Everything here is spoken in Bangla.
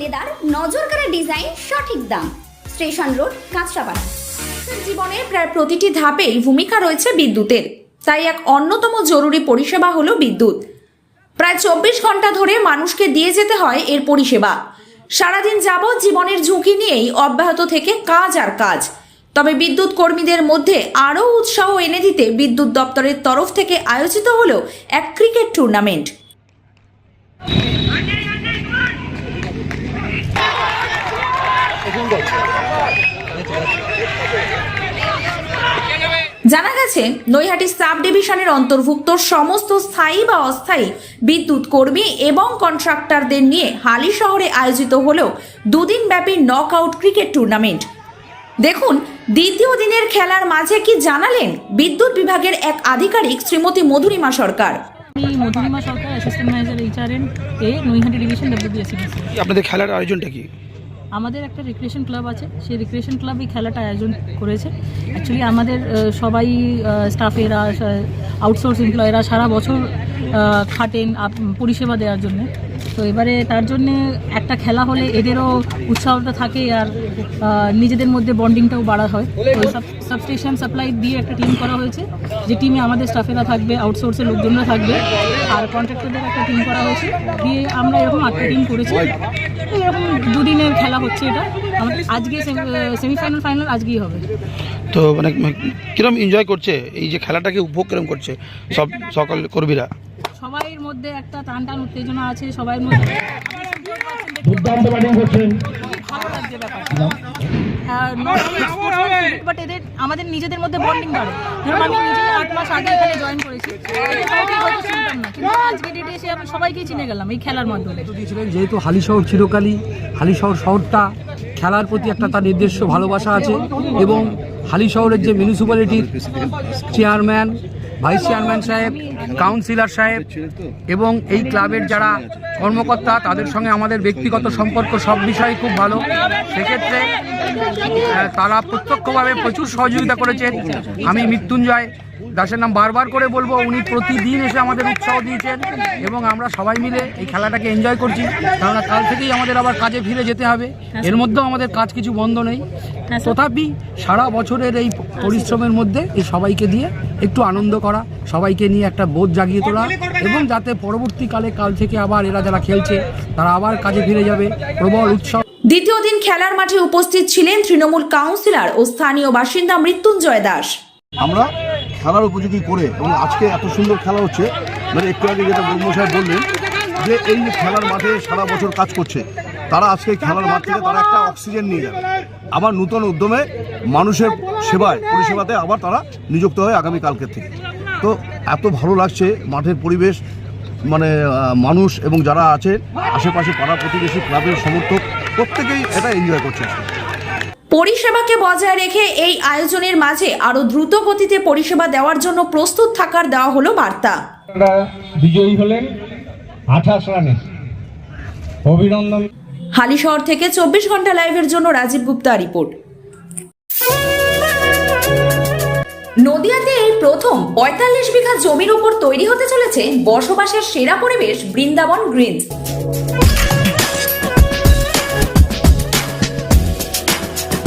লেদার নজর কাড়া ডিজাইন সঠিক দাম। Station road, Kanchrapara. জীবনের প্রায় প্রতিটি ধাপেই ভূমিকা রয়েছে বিদ্যুতের। তাই এক অন্যতম জরুরি পরিষেবা হলো বিদ্যুৎ। প্রায় চব্বিশ ঘণ্টা ধরে মানুষকে দিয়ে যেতে হয় এর পরিষেবা। সারাদিন যাবৎ জীবনের ঝুঁকি নিয়েই অব্যাহত থেকে কাজ আর কাজ। তবে বিদ্যুৎ কর্মীদের মধ্যে আরও উৎসাহ এনে দিতে বিদ্যুৎ দপ্তরের তরফ থেকে আয়োজিত হলো এক ক্রিকেট টুর্নামেন্ট। জানা গেছে নৈহাটি সাব ডিভিশনের অন্তর্ভুক্ত সমস্ত স্থায়ী বা অস্থায়ী বিদ্যুৎ কর্মী এবং কন্ট্রাক্টরদের নিয়ে হালি শহরে আয়োজিত হল দুদিন ব্যাপী নক আউট ক্রিকেট টুর্নামেন্ট দেখুন দ্বিতীয় দিনের খেলার মাঝে কি জানালেন বিদ্যুৎ বিভাগের এক আধিকারিক শ্রীমতী মধুরিমা সরকার? আমি Madhurima Sarkar assistant manager HRN এ নৈহাটি ডিভিশন ডব্লিউবিএসিডিসি আপনাদের খেলার আয়োজনটা কি? আমাদের একটা রিক্রিয়েশন ক্লাব আছে। সেই রিক্রিয়েশন ক্লাব এই খেলাটা আয়োজন করেছে। অ্যাকচুয়ালি আমাদের সবাই স্টাফেরা আউটসোর্স এমপ্লয়েরা সারা বছর খাটেন পরিষেবা দেওয়ার জন্য। তো এবারে তার জন্যে একটা খেলা হলে এদেরও উৎসাহটা থাকে আর নিজেদের মধ্যে বন্ডিংটাও বাড়া হয়। তো সাবস্টেশন সাপ্লাই দিয়ে একটা টিম করা হয়েছে। যে টিমে আমাদের স্টাফেরা থাকবে আউটসোর্সের লোকজনরা থাকবে। আর কন্ট্রাক্টরদের একটা টিম করা হয়েছে। দিয়ে আমরা এরকম আটটা টিম করেছি। এরকম দুদিনের খেলা হচ্ছে এটা। আমাদের আজকে সেমিফাইনাল ফাইনাল আজকেই হবে। তো মানে কিরম এনজয় করছে? এই যে খেলাটাকে উপভোগ কিরম করছে সব সকল কর্মীরা? সবাইয়ের মধ্যে একটা টান টান উত্তেজনা আছে সবাইয়ের মধ্যে ভালো লাগছে ব্যাপারটা। বাট এদের, আমাদের নিজেদের মধ্যে বন্ডিং বাড়ে। ধরুন আমি নিজে আট মাস আগে এখানে জয়েন করেছি আজকে ডেটে এসে আমি সবাইকে চিনে গেলাম এই খেলার মাধ্যমে। যেহেতু হালি শহর চিরকালই হালিশহর শহরটা খেলার প্রতি একটা তার নিজস্ব ভালোবাসা আছে এবং হালি শহরের যে মিউনিসিপ্যালিটির চেয়ারম্যান ভাইস চেয়ারম্যান সাহেব, কাউন্সিলর সাহেব এবং এই ক্লাবের যারা কর্মকর্তা, তাদের সঙ্গে আমাদের ব্যক্তিগত সম্পর্ক সব বিষয়ে খুব ভালো। সেক্ষেত্রে তারা প্রত্যক্ষভাবে প্রচুর সহযোগিতা করেছেন আমি মৃত্যুঞ্জয় দাসের নাম বারবার করে বলব উনি প্রতিদিন এসে আমাদের উৎসাহ দিয়েছেন এবং আমরা সবাই মিলে এই খেলাটাকে এনজয় করছি। কেননা কাল থেকেই আমাদের আবার কাজে ফিরে যেতে হবে। এর মধ্যেও আমাদের কাজ কিছু বন্ধ নেই। তথাপি সারা বছরের এই পরিশ্রমের মধ্যে এই সবাইকে দিয়ে একটু আনন্দ করা সবাইকে নিয়ে একটা বোধ জাগিয়ে তোলা এবং যাতে পরবর্তীকালে কাল থেকে আবার এরা যারা খেলছে তারা আবার কাজে ফিরে যাবে। প্রবল উৎসাহ। দ্বিতীয় দিন খেলার মাঠে উপস্থিত ছিলেন তৃণমূল কাউন্সিলর ও স্থানীয় বাসিন্দা মৃত্যুঞ্জয় দাস। আমরা খেলার উপযোগী করে এবং আজকে এত সুন্দর খেলা হচ্ছে মানে একটু আগে যেটা বৌম সাহেব বললেন যে এই খেলার মাঠে সারা বছর কাজ করছে। তারা আজকে খেলার মাঠ থেকে তারা একটা অক্সিজেন নিয়ে যাবে। আবার নূতন উদ্যমে মানুষের সেবায়, পরিষেবাতে আবার তারা নিযুক্ত হয় আগামী কালকের থেকে। তো এত ভালো লাগছে মাঠের পরিবেশ মানে মানুষ এবং যারা আছে আশেপাশে পাড়া প্রতিবেশী, ক্লাবের সমর্থক, প্রত্যেকেই এটা এনজয় করছে। পরিষেবাকে বজায় রেখে এই আয়োজনের মাঝে আরও দ্রুত গতিতে পরিষেবা দেওয়ার জন্য প্রস্তুত থাকার দেওয়া হলো বার্তা। বিজয়ী হলেন আঠাশ রানে। অভিনন্দন। হালিশহর থেকে চব্বিশ ঘণ্টা লাইভের জন্য রাজীব গুপ্তা রিপোর্ট। নদিয়াতে এই প্রথম পঁয়তাল্লিশ বিঘা জমির উপর তৈরি হতে চলেছে বসবাসের সেরা পরিবেশ বৃন্দাবন গ্রিনস।